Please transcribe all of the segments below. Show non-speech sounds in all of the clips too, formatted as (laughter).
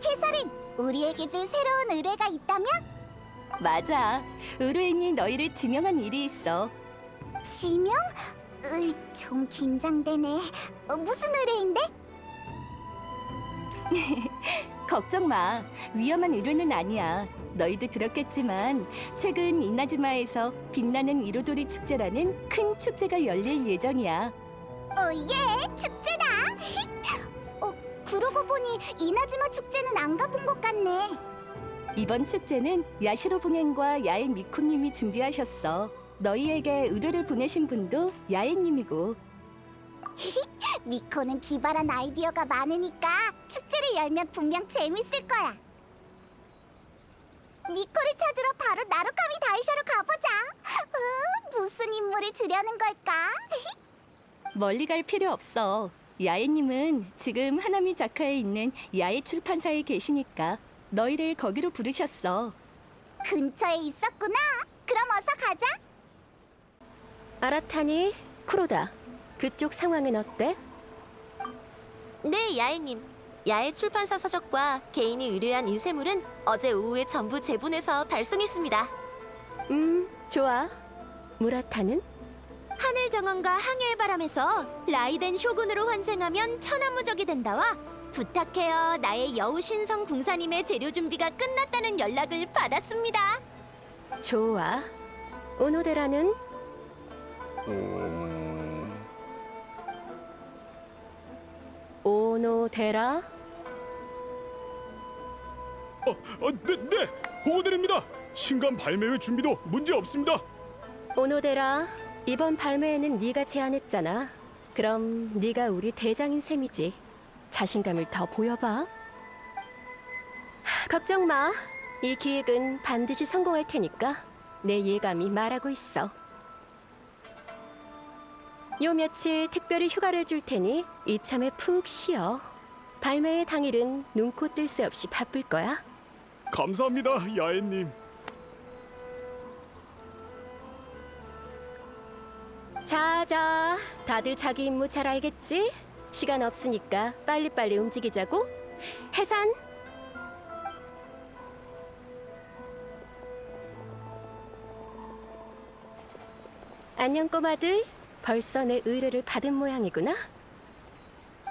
캐서린, 우리에게 줄 새로운 의뢰가 있다며? 맞아. 의뢰인이 너희를 지명한 일이 있어. 지명? 으이, 좀 긴장되네. 어, 무슨 의뢰인데? (laughs) 걱정 마. 위험한 의뢰는 아니야. 너희도 들었겠지만 최근 이나즈마에서 빛나는 이로도리 축제라는 큰 축제가 열릴 예정이야. 어, 예, 축제다. (laughs) 어, 그러고 보니 이나즈마 축제는 안 가본 것 같네. 이번 축제는 야시로 봉행과 야에 미코님이 준비하셨어. 너희에게 의뢰를 보내신 분도 야에님이고 (laughs) 미코는 기발한 아이디어가 많으니까 축제를 열면 분명 재밌을 거야. 미코를 찾으러 바로 나루카미 다이샤로 가보자. 어, 무슨 임무를 주려는 걸까? (laughs) 멀리 갈 필요 없어. 야에님은 지금 하나미 자카에 있는 야에 출판사에 계시니까 너희를 거기로 부르셨어. 근처에 있었구나. 그럼 어서 가자. 아라타니, 쿠로다. 그쪽 상황은 어때? 네, 야애님. 야외 출판사 서적과 개인이 의뢰한 인쇄물은 어제 오후에 전부 제본해서 발송했습니다. 음, 좋아. 무라타는? 하늘 정원과 항해의 바람에서 라이덴 쇼군으로 환생하면 천하무적이 된다와 부탁해요 나의 여우 신성 궁사님의 재료 준비가 끝났다는 연락을 받았습니다. 좋아. 오노데라는? 오노데라? 어, 어, 네, 네, 보고드립니다. 신간 발매회 준비도 문제 없습니다. 오노데라, 이번 발매회는 네가 제안했잖아. 그럼 네가 우리 대장인 셈이지. 자신감을 더 보여봐. 하, 걱정 마. 이 기획은 반드시 성공할 테니까 내 예감이 말하고 있어. 요 며칠 특별히 휴가를 줄 테니 이참에 푹 쉬어. 발매회 당일은 눈코 뜰 새 없이 바쁠 거야. 감사합니다, 야애님. 자자, 다들 자기 임무 잘 알겠지? 시간 없으니까 빨리빨리 움직이자고. 해산. 안녕 꼬마들. 벌써 내 의뢰를 받은 모양이구나.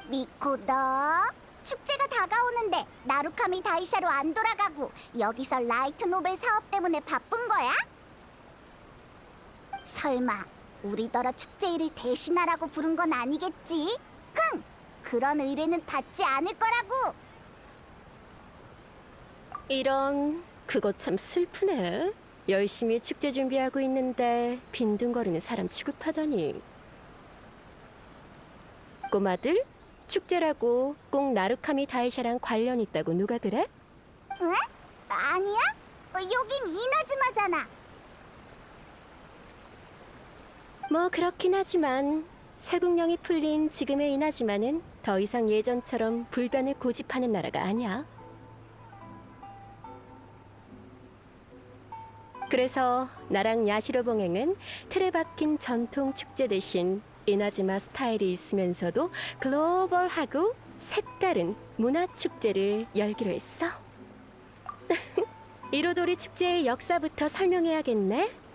미코 너 축제가 다가오는데 나루카미 다이샤로 안 돌아가고 여기서 라이트 노벨 사업 때문에 바쁜 거야? 설마 우리더러 축제 일을 대신하라고 부른 건 아니겠지? 흥! 그런 의뢰는 받지 않을 거라고! 이런 그거 참 슬프네. 열심히 축제 준비하고 있는데 빈둥거리는 사람 취급하다니. 꼬마들, 축제라고 꼭 나루카미 다이샤랑 관련 있다고 누가 그래? 응? 아니야? 어, 여긴 이나즈마잖아. 뭐 그렇긴 하지만 쇠국령이 풀린 지금의 이나지만은 더 이상 예전처럼 불변을 고집하는 나라가 아니야. 그래서 나랑 야시로 봉행은 틀에 박힌 전통 축제 대신 이나즈마 스타일이 있으면서도 글로벌하고 색다른 문화 축제를 열기로 했어. (laughs) 이로도리 축제의 역사부터 설명해야겠네.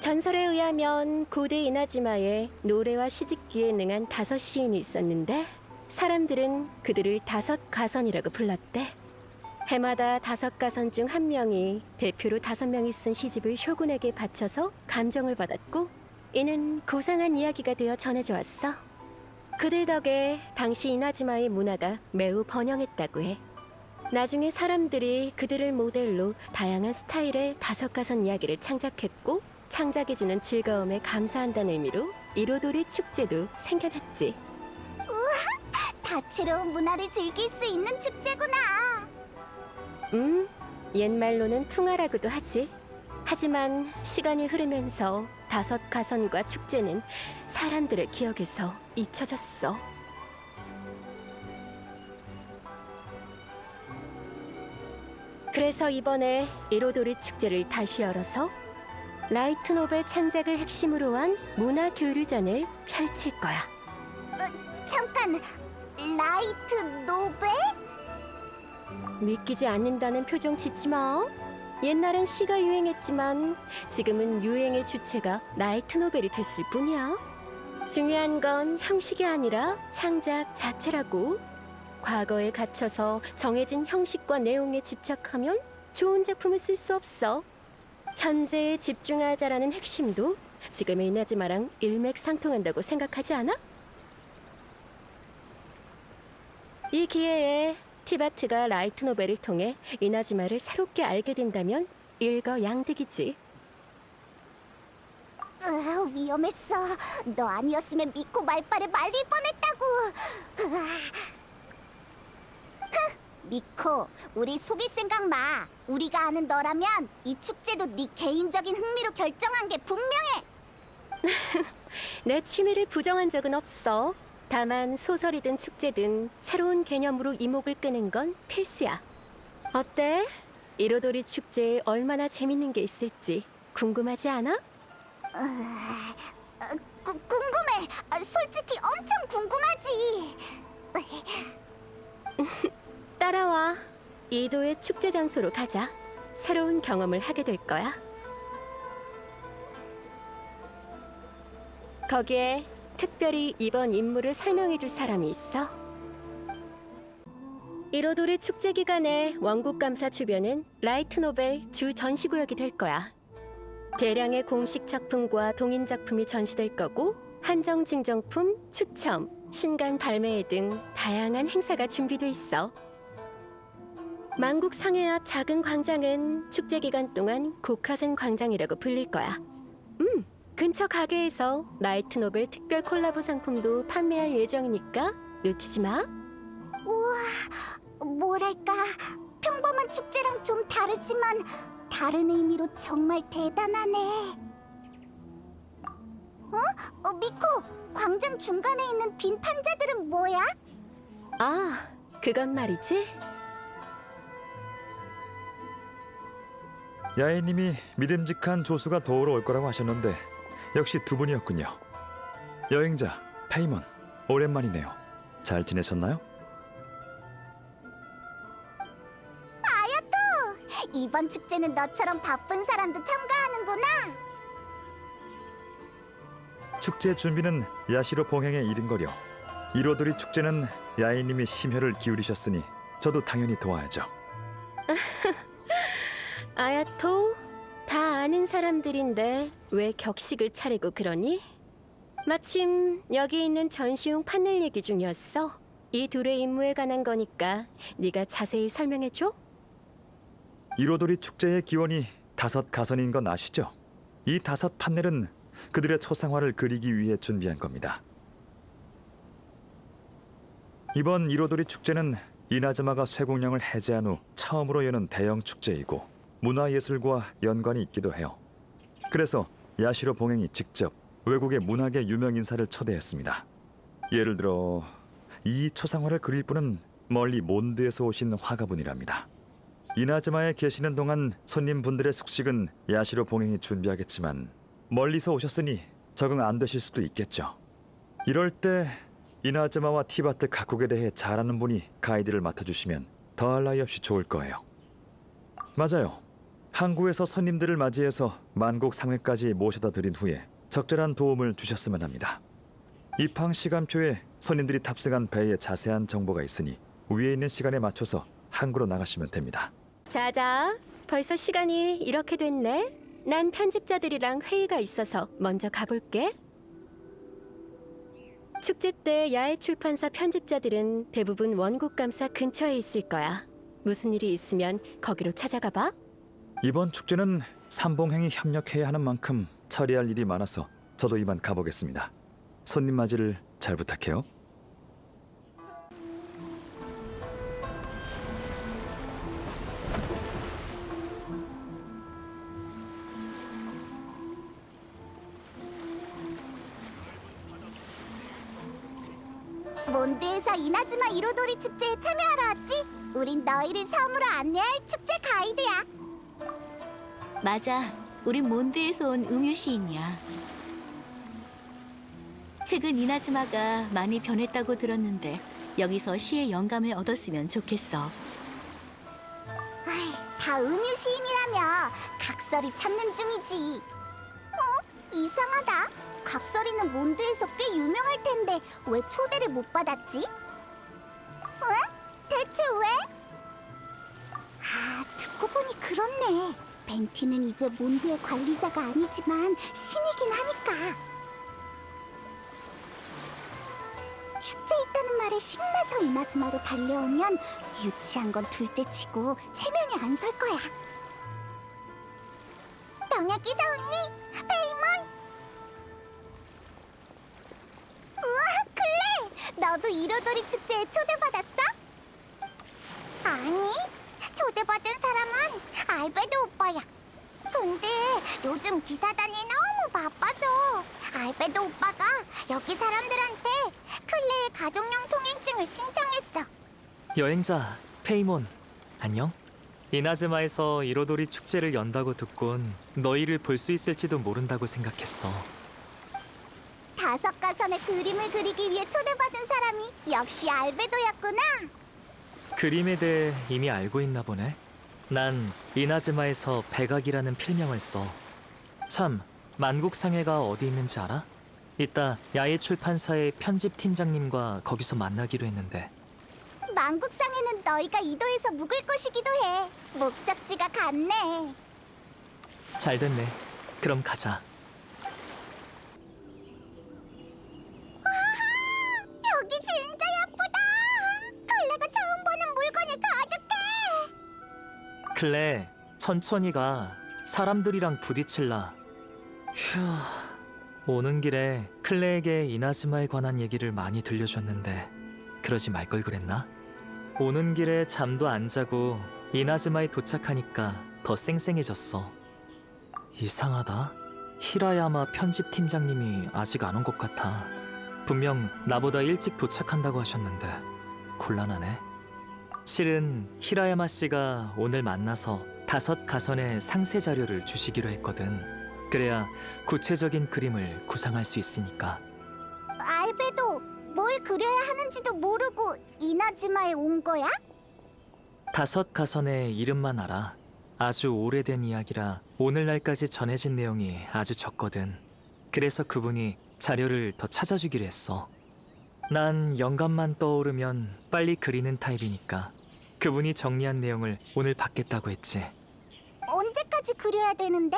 전설에 의하면 고대 이나즈마에 노래와 시집기에 능한 다섯 시인이 있었는데 사람들은 그들을 다섯 가선이라고 불렀대. 해마다 다섯 가선 중 한 명이 대표로 다섯 명이 쓴 시집을 효군에게 바쳐서 감정을 받았고 이는 고상한 이야기가 되어 전해져 왔어. 그들 덕에 당시 이나즈마의 문화가 매우 번영했다고 해. 나중에 사람들이 그들을 모델로 다양한 스타일의 다섯 가선 이야기를 창작했고 창작해주는 즐거움에 감사한다는 의미로 이로도리 축제도 생겨났지. 다채로운 문화를 즐길 수 있는 축제구나. 음, 옛말로는 풍화라고도 하지. 하지만 시간이 흐르면서 다섯 가선과 축제는 사람들의 기억에서 잊혀졌어. 그래서 이번에 이로도리 축제를 다시 열어서 라이트 노벨 창작을 핵심으로 한 문화 교류전을 펼칠 거야. 잠깐, 라이트 노벨? 믿기지 않는다는 표정 짓지 마. 옛날엔 시가 유행했지만 지금은 유행의 주체가 라이트 노벨이 됐을 뿐이야. 중요한 건 형식이 아니라 창작 자체라고. 과거에 갇혀서 정해진 형식과 내용에 집착하면 좋은 작품을 쓸 수 없어. 현재에 집중하자라는 핵심도 지금의 이나즈마랑 일맥상통한다고 생각하지 않아? 이 기회에 티바트가 라이트 노벨을 통해 이나즈마를 새롭게 알게 된다면 일거양득이지. 으아, 위험했어. 너 아니었으면 미코 말빨에 말릴 뻔했다고. 으아. 흥, 미코, 우리 속일 생각 마. 우리가 아는 너라면 이 축제도 네 개인적인 흥미로 결정한 게 분명해. (laughs) 내 취미를 부정한 적은 없어. 다만 소설이든 축제든 새로운 개념으로 이목을 끄는 건 필수야. 어때? 이로도리 축제에 얼마나 재밌는 게 있을지 궁금하지 않아? 으아, 어, 구, 궁금해. 아, 솔직히 엄청 궁금하지. (laughs) 따라와. 이도의 축제 장소로 가자. 새로운 경험을 하게 될 거야. 거기에 특별히 이번 임무를 설명해 줄 사람이 있어. 이로도리 축제 기간에 원국 감사 주변은 라이트 노벨 주 전시구역이 될 거야. 대량의 공식 작품과 동인 작품이 전시될 거고 한정 증정품, 추첨, 신간 발매회 등 다양한 행사가 준비돼 있어. 만국 상해 앞 작은 광장은 축제 기간 동안 고카센 광장이라고 불릴 거야. 음, 근처 가게에서 라이트 노벨 특별 콜라보 상품도 판매할 예정이니까 놓치지 마. 우와, 뭐랄까 평범한 축제랑 좀 다르지만 다른 의미로 정말 대단하네. 어? 어 미코, 광장 중간에 있는 빈 판자들은 뭐야? 아, 그건 말이지. 야애님이 믿음직한 조수가 도우러 올 거라고 하셨는데 역시 두 분이었군요. 여행자 페이먼 오랜만이네요. 잘 지내셨나요? 이번 축제는 너처럼 바쁜 사람도 참가하는구나. 축제 준비는 야시로 봉행의 일인거려. 이로돌이 축제는 야애님이 심혈을 기울이셨으니 저도 당연히 도와야죠. (laughs) 아야토, 다 아는 사람들인데 왜 격식을 차리고 그러니? 마침 여기 있는 전시용 판넬 얘기 중이었어. 이 둘의 임무에 관한 거니까 네가 자세히 설명해 줘. 이로돌이 축제의 기원이 다섯 가선인 건 아시죠? 이 다섯 판넬은 그들의 초상화를 그리기 위해 준비한 겁니다. 이번 이로돌이 축제는 이나즈마가 쇠공령을 해제한 후 처음으로 여는 대형 축제이고 문화예술과 연관이 있기도 해요. 그래서 야시로 봉행이 직접 외국의 문학의 유명 인사를 초대했습니다. 예를 들어 이 초상화를 그릴 분은 멀리 몬드에서 오신 화가분이랍니다. 이나즈마에 계시는 동안 손님분들의 숙식은 야시로 봉행이 준비하겠지만 멀리서 오셨으니 적응 안 되실 수도 있겠죠. 이럴 때 이나즈마와 티바트 각국에 대해 잘 아는 분이 가이드를 맡아주시면 더할 나위 없이 좋을 거예요. 맞아요. 항구에서 손님들을 맞이해서 만국 상회까지 모셔다 드린 후에 적절한 도움을 주셨으면 합니다. 입항 시간표에 손님들이 탑승한 배의 자세한 정보가 있으니 위에 있는 시간에 맞춰서 항구로 나가시면 됩니다. 자자, 벌써 시간이 이렇게 됐네. 난 편집자들이랑 회의가 있어서 먼저 가볼게. 축제 때 야외 출판사 편집자들은 대부분 원국 감사 근처에 있을 거야. 무슨 일이 있으면 거기로 찾아가 봐. 이번 축제는 삼봉행이 협력해야 하는 만큼 처리할 일이 많아서 저도 이만 가보겠습니다. 손님 맞이를 잘 부탁해요. 몬드에서 이나즈마 이로도리 축제에 참여하러 왔지? 우린 너희를 섬으로 안내할 축제 가이드야. 맞아. 우린 몬드에서 온 음유 시인이야. 최근 이나즈마가 많이 변했다고 들었는데 여기서 시의 영감을 얻었으면 좋겠어. 다 음유 시인이라며 각설이 찾는 중이지. 어? 이상하다. 각설이는 몬드에서 꽤 유명할 텐데 왜 초대를 못 받았지? 어? 대체 왜? 아, 듣고 보니 그렇네. 벤티는 이제 몬드의 관리자가 아니지만 신이긴 하니까. 축제 있다는 말에 신나서 이나즈마로 달려오면 유치한 건 둘째치고 체면이 안 설 거야. 병아기 사원님, 페이몬. 우와, 클레, 너도 이로도리 축제에 초대받았어? 아니, 초대받은 사람은 알베도 오빠야. 근데 요즘 기사단이 너무 바빠서 알베도 오빠가 여기 사람들한테 클레의 가족용 통행증을 신청했어. 여행자 페이몬 안녕? 이나즈마에서 이로도리 축제를 연다고 듣곤 너희를 볼 수 있을지도 모른다고 생각했어. 다섯 가선의 그림을 그리기 위해 초대받은 사람이 역시 알베도였구나. 그림에 대해 이미 알고 있나 보네. 난 이나즈마에서 백악이라는 필명을 써. 참 만국상해가 어디 있는지 알아? 이따 야외 출판사의 편집 팀장님과 거기서 만나기로 했는데 만국상에는 너희가 이도해서 묵을 곳이기도 해. 목적지가 같네. 잘 됐네. 그럼 가자. 클레, 천천히 가. 사람들이랑 부딪힐라. 휴. 오는 길에 클레에게 이나즈마에 관한 얘기를 많이 들려줬는데 그러지 말 걸 그랬나? 오는 길에 잠도 안 자고 이나즈마에 도착하니까 더 쌩쌩해졌어. 이상하다. 히라야마 편집팀장님이 아직 안 온 것 같아. 분명 나보다 일찍 도착한다고 하셨는데 곤란하네. 실은 히라야마 씨가 오늘 만나서 다섯 가선의 상세 자료를 주시기로 했거든. 그래야 구체적인 그림을 구상할 수 있으니까. 알베도 뭘 그려야 하는지도 모르고 이나즈마에 온 거야? 다섯 가선의 이름만 알아. 아주 오래된 이야기라 오늘날까지 전해진 내용이 아주 적거든. 그래서 그분이 자료를 더 찾아주기로 했어. 난 영감만 떠오르면 빨리 그리는 타입이니까 그분이 정리한 내용을 오늘 받겠다고 했지. 언제까지 그려야 되는데?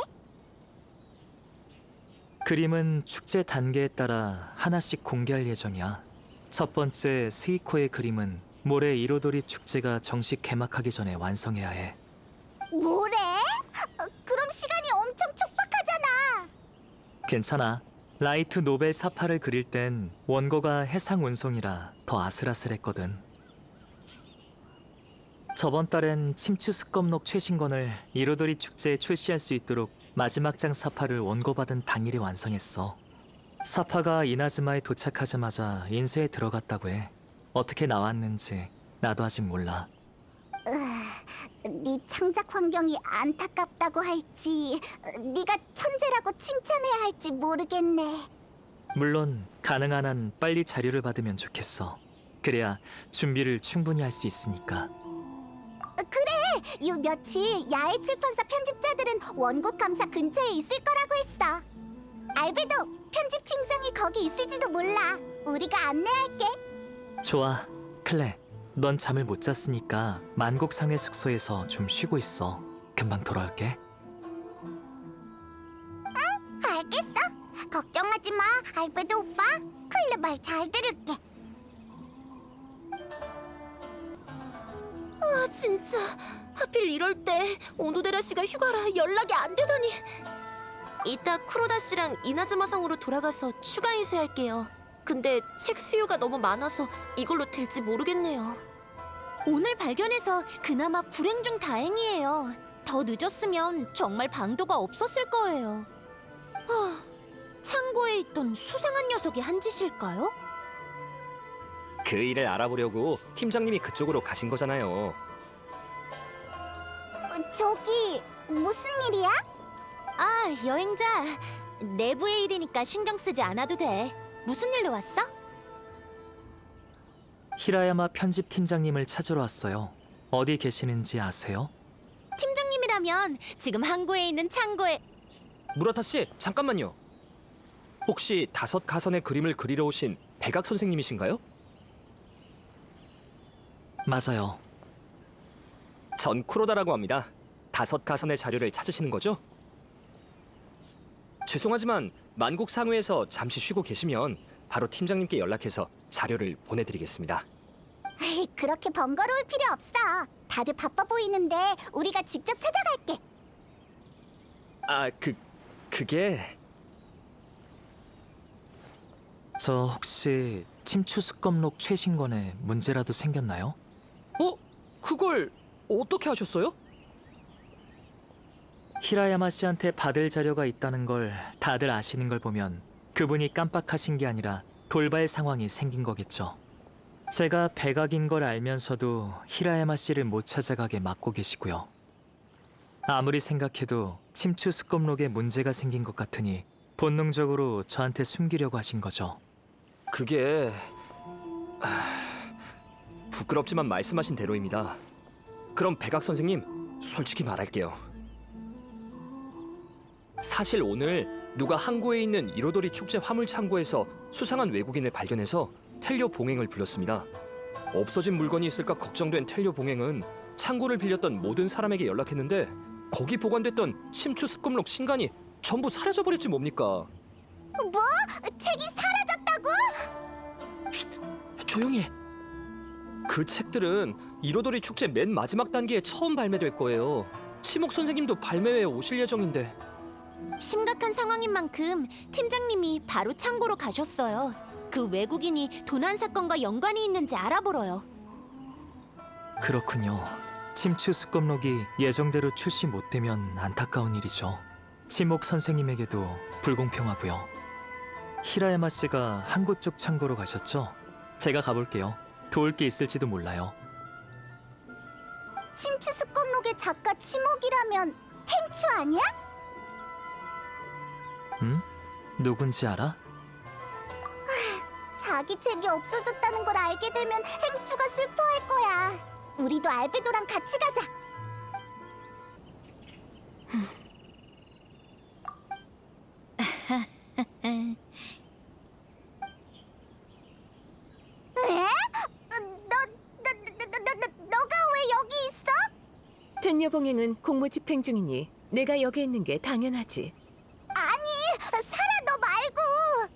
그림은 축제 단계에 따라 하나씩 공개할 예정이야. 첫 번째 스이코의 그림은 모레 이로도리 축제가 정식 개막하기 전에 완성해야 해. 뭐래? 어, 그럼 시간이 엄청 촉박하잖아. 괜찮아. 라이트 노벨 사파를 그릴 땐 원고가 해상 운송이라 더 아슬아슬했거든. 저번 달엔 침추 습검록 최신권을 이로도리 축제에 출시할 수 있도록 마지막 장 사파를 원고받은 당일에 완성했어. 사파가 이나즈마에 도착하자마자 인쇄에 들어갔다고 해. 어떻게 나왔는지 나도 아직 몰라. 네 창작 환경이 안타깝다고 할지, 네가 천재라고 칭찬해야 할지 모르겠네. 물론 가능한 한 빨리 자료를 받으면 좋겠어. 그래야 준비를 충분히 할 수 있으니까. 그래, 요 며칠 야외 출판사 편집자들은 원곡 감사 근처에 있을 거라고 했어. 알베도, 편집 팀장이 거기 있을지도 몰라. 우리가 안내할게. 좋아, 클레. 넌 잠을 못 잤으니까 만곡상의 숙소에서 좀 쉬고 있어. 금방 돌아올게. 알겠어. 걱정하지 마, 알베도 오빠. 클레 말 잘 들을게. 아 진짜 하필 이럴 때 오노데라 씨가 휴가라 연락이 안 되다니. 이따 쿠로다 씨랑 이나즈마 성으로 돌아가서 추가 인쇄할게요. 근데 책 수요가 너무 많아서 이걸로 될지 모르겠네요. 오늘 발견해서 그나마 불행 중 다행이에요. 더 늦었으면 정말 방도가 없었을 거예요. 아, 창고에 있던 수상한 녀석이 한 짓일까요? 그 일을 알아보려고 팀장님이 그쪽으로 가신 거잖아요. 어, 저기 무슨 일이야? 아, 여행자. 내부의 일이니까 신경 쓰지 않아도 돼. 무슨 일로 왔어? 히라야마 편집 팀장님을 찾으러 왔어요. 어디 계시는지 아세요? 팀장님 상황이라면 지금 항구에 있는 창고에 무라타 씨, 잠깐만요. 혹시 다섯 가선의 그림을 그리러 오신 백악 선생님이신가요? 맞아요. 전 쿠로다라고 합니다. 다섯 가선의 자료를 찾으시는 거죠? 죄송하지만 만국 상회에서 잠시 쉬고 계시면 바로 팀장님께 연락해서 자료를 보내드리겠습니다. 에이, 그렇게 번거로울 필요 없어. 다들 바빠 보이는데 우리가 직접 찾아갈게. 아, 그 그게 저 혹시 침추 수검록 최신권에 문제라도 생겼나요? 어? 그걸 어떻게 하셨어요? 히라야마 씨한테 받을 자료가 있다는 걸 다들 아시는 걸 보면 그분이 깜빡하신 게 아니라 돌발 상황이 생긴 거겠죠. 제가 백악인 걸 알면서도 히라야마 씨를 못 찾아가게 막고 계시고요. 아무리 생각해도 침투 습검록에 문제가 생긴 것 같으니 본능적으로 저한테 숨기려고 하신 거죠. 그게 아, 부끄럽지만 말씀하신 대로입니다. 그럼 백악 선생님 솔직히 말할게요. 사실 오늘 누가 항구에 있는 이로도리 축제 화물 창고에서 수상한 외국인을 발견해서 텔료 봉행을 불렀습니다. 없어진 물건이 있을까 걱정된 텔료 봉행은 창고를 빌렸던 모든 사람에게 연락했는데 거기 보관됐던 침추 습금록 신간이 전부 사라져 버렸지 뭡니까? 뭐? 책이 사라졌다고? 조용히 해. 그 책들은 이로도리 축제 맨 마지막 단계에 처음 발매될 거예요. 치목 선생님도 발매회에 오실 예정인데 심각한 상황인 만큼 팀장님이 바로 창고로 가셨어요. 그 외국인이 도난 사건과 연관이 있는지 알아보러요. 그렇군요. 침추 습검록이 예정대로 출시 못 되면 안타까운 일이죠. 치목 선생님에게도 불공평하고요. 히라야마 씨가 항구 쪽 창고로 가셨죠? 제가 가볼게요. 도울 게 있을지도 몰라요. 침추 습검록의 작가 치목이라면 행추 아니야? 응? 누군지 알아? 자기 책이 없어졌다는 걸 알게 되면 행추가 슬퍼할 거야. 우리도 알베도랑 같이 가자. (laughs) 에? 너, 너, 너, 너, 너, 너, 너가 왜 여기 있어? Ten녀봉행은 공무 집행 중이니 내가 여기 있는 게 당연하지. 아니, 사라 너 말고.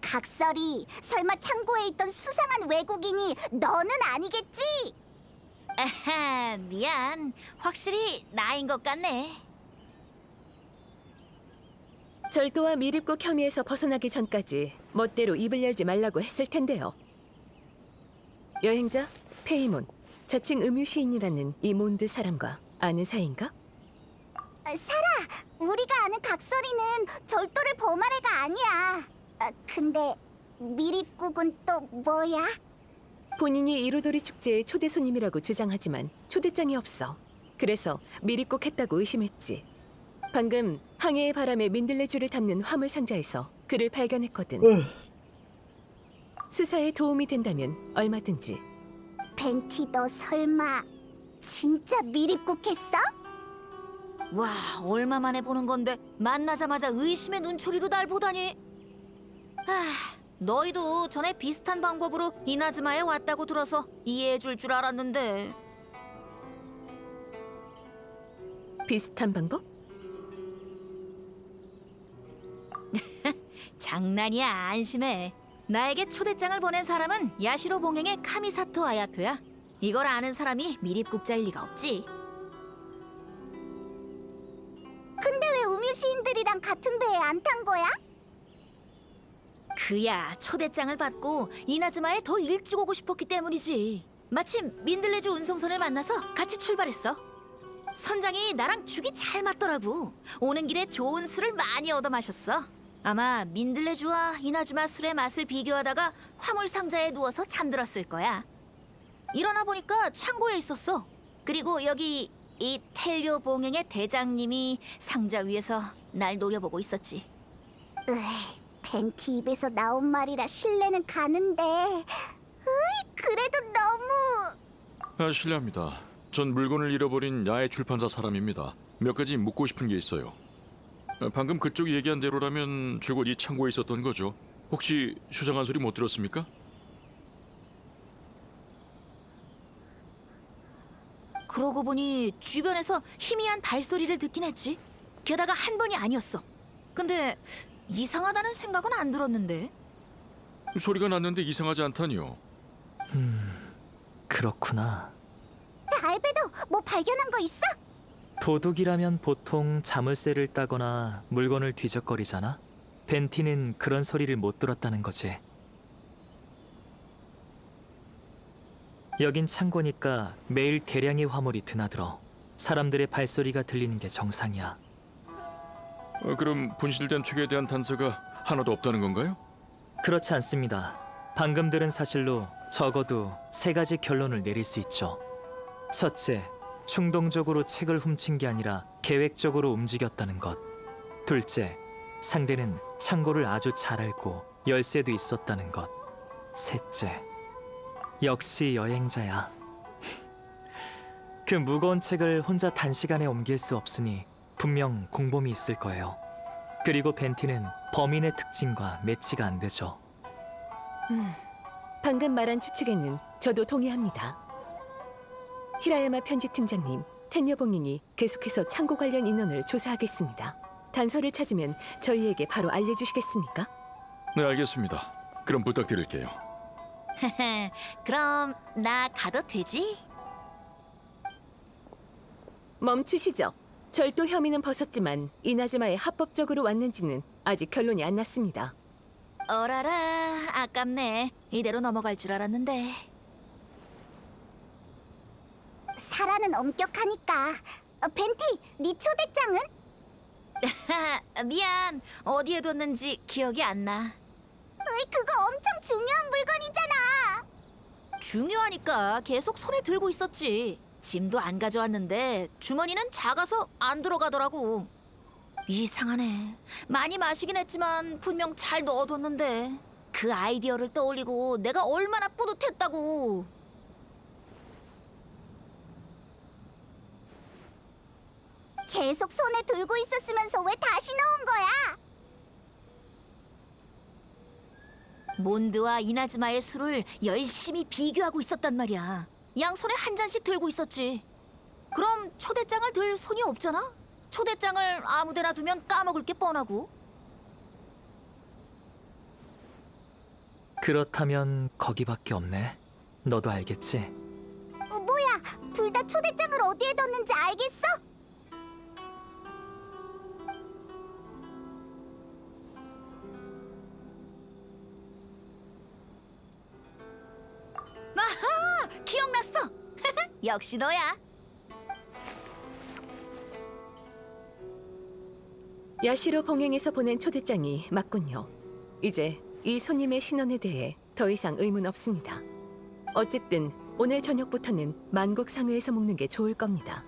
각설이 설마 창고에 있던 수상한 외국인이 너는 아니겠지? 아하, 미안. 확실히 나인 것 같네. 절도와 미립국 혐의에서 벗어나기 전까지 멋대로 입을 열지 말라고 했을 텐데요. 여행자 페이몬, 자칭 음유 시인이라는 이 몬드 사람과 아는 사이인가? 아, 사라, 우리가 아는 각설이는 절도를 범할 애가 아니야. 아, 근데 미립국은 또 뭐야? 본인이 이로도리 축제의 초대 손님이라고 주장하지만 초대장이 없어. 그래서 미립국 했다고 의심했지. 방금 항해의 바람에 민들레줄을 담는 화물 상자에서 그를 발견했거든. 수사에 도움이 된다면 얼마든지. 벤티 너 설마 진짜 미립국 했어? 와, 얼마 만에 보는 건데 만나자마자 의심의 눈초리로 날 보다니. 아, 너희도 전에 비슷한 방법으로 이나즈마에 왔다고 들어서 이해해 줄 줄 알았는데. 비슷한 방법? (laughs) 장난이야, 안심해. 나에게 초대장을 보낸 사람은 야시로 봉행의 카미사토 아야토야. 이걸 아는 사람이 미립국자일 리가 없지. 근데 왜 우뮤 시인들이랑 같은 배에 안 탄 거야? 그야 초대장을 받고 이나즈마에 더 일찍 오고 싶었기 때문이지. 마침 민들레주 운송선을 만나서 같이 출발했어. 선장이 나랑 죽이 잘 맞더라고. 오는 길에 좋은 술을 많이 얻어 마셨어. 아마 민들레주와 이나즈마 술의 맛을 비교하다가 화물 상자에 누워서 잠들었을 거야. 일어나 보니까 창고에 있었어. 그리고 여기 이 텔료 봉행의 대장님이 상자 위에서 날 노려보고 있었지. 으이, 벤티 입에서 나온 말이라 신뢰는 가는데 으이, 그래도 너무 아, 실례합니다. 전 물건을 잃어버린 야외 출판사 사람입니다. 몇 가지 묻고 싶은 게 있어요. 어, 방금 그쪽이 얘기한 대로라면 줄곧 이 창고에 있었던 거죠. 혹시 수상한 소리 못 들었습니까? 그러고 보니 주변에서 희미한 발소리를 듣긴 했지. 게다가 한 번이 아니었어. 근데 이상하다는 생각은 안 들었는데. 소리가 났는데 이상하지 않다니요. 그렇구나. 알베도 뭐 발견한 거 있어? 도둑이라면 보통 자물쇠를 따거나 물건을 뒤적거리잖아. 벤티는 그런 소리를 못 들었다는 거지. 여긴 창고니까 매일 대량의 화물이 드나들어. 사람들의 발소리가 들리는 게 정상이야. 어, 그럼 분실된 책에 대한 단서가 하나도 없다는 건가요? 그렇지 않습니다. 방금 들은 사실로 적어도 세 가지 결론을 내릴 수 있죠. 첫째, 충동적으로 책을 훔친 게 아니라 계획적으로 움직였다는 것. 둘째, 상대는 창고를 아주 잘 알고 열쇠도 있었다는 것. 셋째, 역시 여행자야. (laughs) 그 무거운 책을 혼자 단시간에 옮길 수 없으니 분명 공범이 있을 거예요. 그리고 벤티는 범인의 특징과 매치가 안 되죠. 방금 말한 추측에는 저도 동의합니다. 히라야마 편집 팀장님, 텐녀봉인이 계속해서 창고 관련 인원을 조사하겠습니다. 단서를 찾으면 저희에게 바로 알려주시겠습니까? 네, 알겠습니다. 그럼 부탁드릴게요. (laughs) 그럼 나 가도 되지? 멈추시죠. 절도 혐의는 벗었지만 이나즈마에 합법적으로 왔는지는 아직 결론이 안 났습니다. 어라라, 아깝네. 이대로 넘어갈 줄 알았는데. 사라는 엄격하니까. 어, 벤티, 네 초대장은? (laughs) 미안, 어디에 뒀는지 기억이 안 나. 으이, 그거 엄청 중요한 물건이잖아. 중요하니까 계속 손에 들고 있었지. 짐도 안 가져왔는데 주머니는 작아서 안 들어가더라고. 이상하네. 많이 마시긴 했지만 분명 잘 넣어뒀는데 그 아이디어를 떠올리고 내가 얼마나 뿌듯했다고. 계속 손에 들고 있었으면서 왜 다시 넣은 거야? 몬드와 이나즈마의 술을 열심히 비교하고 있었단 말이야. 양손에 한 잔씩 들고 있었지. 그럼 초대장을 들 손이 없잖아? 초대장을 아무데나 두면 까먹을 게 뻔하고. 그렇다면 거기밖에 없네. 너도 알겠지? 어, 뭐야, 둘 다 초대장을 어디에 뒀는지 알겠어? 역시 너야. 야시로 봉행에서 보낸 초대장이 맞군요. 이제 이 손님의 신원에 대해 더 이상 의문 없습니다. 어쨌든 오늘 저녁부터는 만국 상회에서 먹는 게 좋을 겁니다.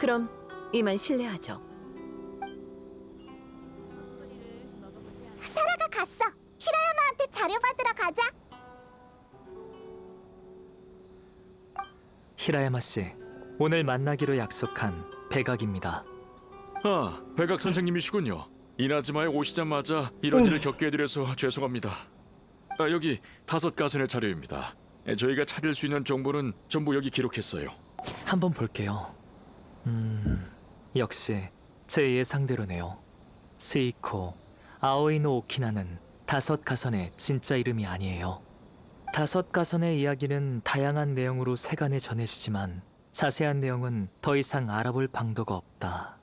그럼 이만 실례하죠. 히라야마 씨, 오늘 만나기로 약속한 백악입니다. 아, 백악 선생님이시군요. 이나즈마에 오시자마자 이런 일을 겪게 해드려서 죄송합니다. 아, 여기 다섯 가선의 자료입니다. 에, 저희가 찾을 수 있는 정보는 전부 여기 기록했어요. 한번 볼게요. 음, 역시 제 예상대로네요. 스이코, 아오이노 오키나는 다섯 가선의 진짜 이름이 아니에요. 다섯 가선의 이야기는 다양한 내용으로 세간에 전해지지만 자세한 내용은 더 이상 알아볼 방도가 없다.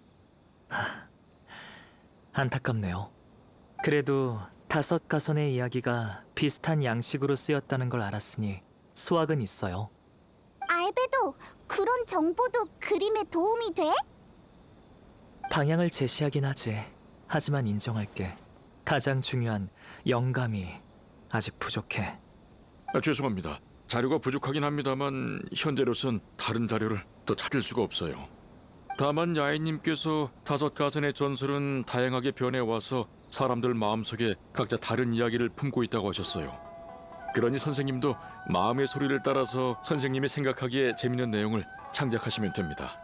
하, 안타깝네요. 그래도 다섯 가선의 이야기가 비슷한 양식으로 쓰였다는 걸 알았으니 수확은 있어요. 알베도, 그런 정보도 그림에 도움이 돼? 방향을 제시하긴 하지. 하지만 인정할게. 가장 중요한 영감이 아직 부족해. 아, 죄송합니다. 자료가 부족하긴 합니다만 현재로선 다른 자료를 또 찾을 수가 없어요. 다만 야인님께서 다섯 가선의 전설은 다양하게 변해와서 사람들 마음속에 각자 다른 이야기를 품고 있다고 하셨어요. 그러니 선생님도 마음의 소리를 따라서 선생님이 생각하기에 재밌는 내용을 창작하시면 됩니다.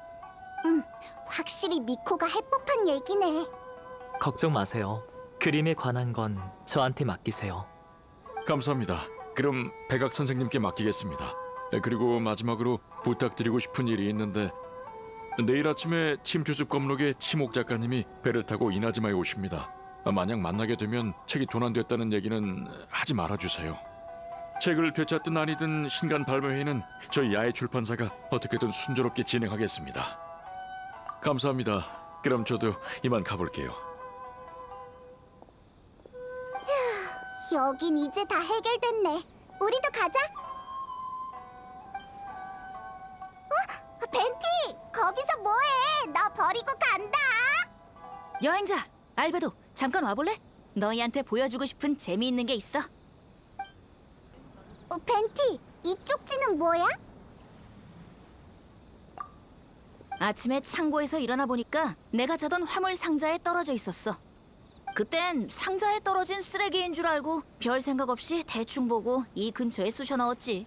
확실히 미코가 해법한 얘기네. 걱정 마세요. 그림에 관한 건 저한테 맡기세요. 감사합니다. 그럼 백악 선생님께 맡기겠습니다. 에, 그리고 마지막으로 부탁드리고 싶은 일이 있는데 내일 아침에 침투숲 검록의 치목 작가님이 배를 타고 이나즈마에 오십니다. 아, 만약 만나게 되면 책이 도난됐다는 얘기는 하지 말아주세요. 책을 되찾든 아니든 신간 발매회는 저희 야외 출판사가 어떻게든 순조롭게 진행하겠습니다. 감사합니다. 그럼 저도 이만 가볼게요. 여긴 이제 다 해결됐네. 우리도 가자. 어? 벤티! 거기서 뭐해? 나 버리고 간다. 여행자 알베도 잠깐 와볼래? 너희한테 보여주고 싶은 재미있는 게 있어. 어, 벤티, 이 쪽지는 뭐야? 아침에 창고에서 일어나 보니까 내가 자던 화물 상자에 떨어져 있었어. 그땐 상자에 떨어진 쓰레기인 줄 알고 별 생각 없이 대충 보고 이 근처에 쑤셔 넣었지.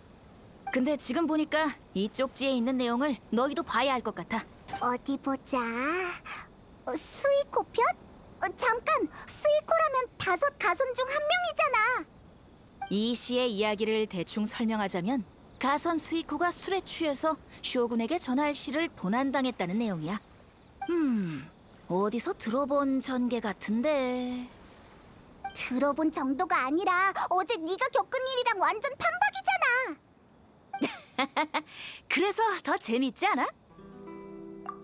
근데 지금 보니까 이 쪽지에 있는 내용을 너희도 봐야 할 것 같아. 어디 보자. 어, 스이코 편? 어, 잠깐, 스이코라면 다섯 가손 중 한 명이잖아. 이 시의 이야기를 대충 설명하자면 가선 스이코가 술에 취해서 쇼군에게 전할 시를 도난당했다는 내용이야. 음, 어디서 들어본 전개 같은데. 들어본 정도가 아니라 어제 네가 겪은 일이랑 완전 판박이잖아. (laughs) 그래서 더 재밌지 않아?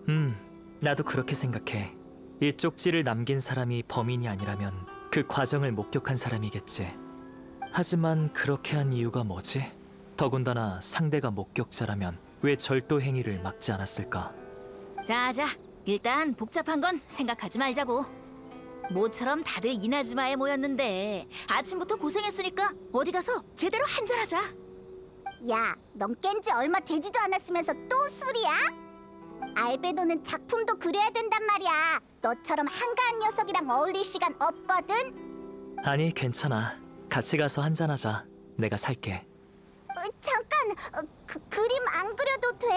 음, 나도 그렇게 생각해. 이 쪽지를 남긴 사람이 범인이 아니라면 그 과정을 목격한 사람이겠지. 하지만 그렇게 한 이유가 뭐지? 더군다나 상대가 목격자라면 왜 절도 행위를 막지 않았을까? 자자, 일단 복잡한 건 생각하지 말자고. 모처럼 다들 이나즈마에 모였는데 아침부터 고생했으니까 어디 가서 제대로 한잔하자. 야, 넌 깬 지 얼마 되지도 않았으면서 또 술이야? 알베도는 작품도 그려야 된단 말이야. 너처럼 한가한 녀석이랑 어울릴 시간 없거든. 아니, 괜찮아. 같이 가서 한잔하자. 내가 살게. 어, 잠깐, 어, 그, 그림 안 그려도 돼?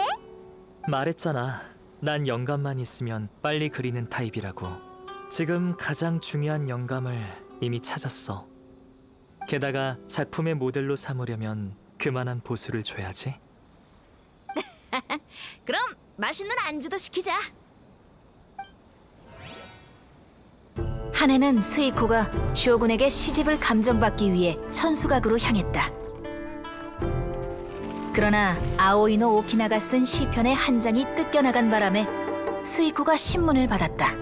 말했잖아. 난 영감만 있으면 빨리 그리는 타입이라고. 지금 가장 중요한 영감을 이미 찾았어. 게다가 작품의 모델로 삼으려면 그만한 보수를 줘야지. (laughs) 그럼 맛있는 안주도 시키자. 한 해는 스이코가 쇼군에게 시집을 감정받기 위해 천수각으로 향했다. 그러나 아오이노 오키나가 쓴 시편의 한 장이 뜯겨나간 바람에 스이코가 신문을 받았다.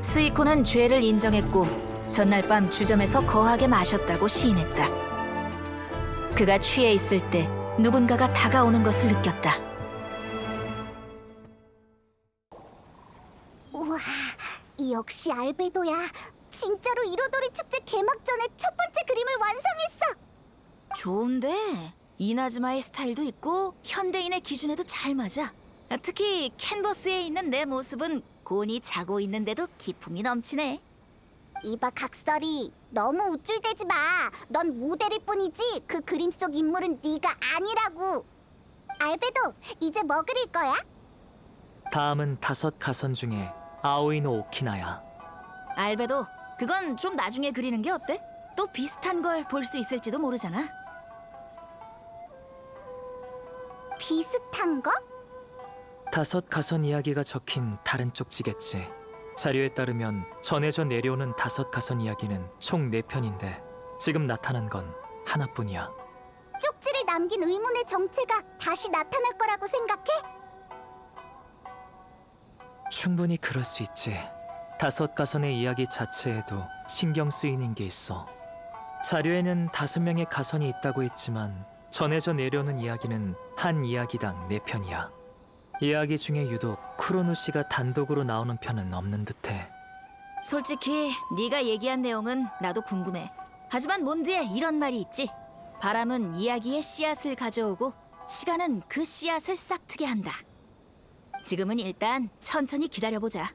스이코는 죄를 인정했고 전날 밤 주점에서 거하게 마셨다고 시인했다. 그가 취해 있을 때 누군가가 다가오는 것을 느꼈다. 우와, 역시 알베도야. 진짜로 이로도리 축제 개막 전에 첫 번째 그림을 완성했어. 좋은데 이나즈마의 스타일도 있고 현대인의 기준에도 잘 맞아. 아, 특히 캔버스에 있는 내 모습은 곤히 자고 있는데도 기품이 넘치네. 이봐 각설이 너무 우쭐대지 마. 넌 모델일 뿐이지 그 그림 속 인물은 네가 아니라고. 알베도 이제 뭐 그릴 거야? 다음은 다섯 가선 중에 아오이노 오키나야. 알베도 그건 좀 나중에 그리는 게 어때? 또 비슷한 걸 볼 수 있을지도 모르잖아. 비슷한 거? 다섯 가선 이야기가 적힌 다른 쪽지겠지. 자료에 따르면 전해져 내려오는 다섯 가선 이야기는 총 네편인데 지금 나타난 건 하나뿐이야. 쪽지를 남긴 의문의 정체가 다시 나타날 거라고 생각해? 충분히 그럴 수 있지. 다섯 가선의 이야기 자체에도 신경 쓰이는 게 있어. 자료에는 다섯 명의 가선이 있다고 했지만 전해져 내려오는 이야기는 한 이야기당 네 편이야. 이야기 중에 유독 쿠로누 씨가 단독으로 나오는 편은 없는 듯해. 솔직히 네가 얘기한 내용은 나도 궁금해. 하지만 몬드에 이런 말이 있지. 바람은 이야기의 씨앗을 가져오고 시간은 그 씨앗을 싹트게 한다. 지금은 일단 천천히 기다려보자.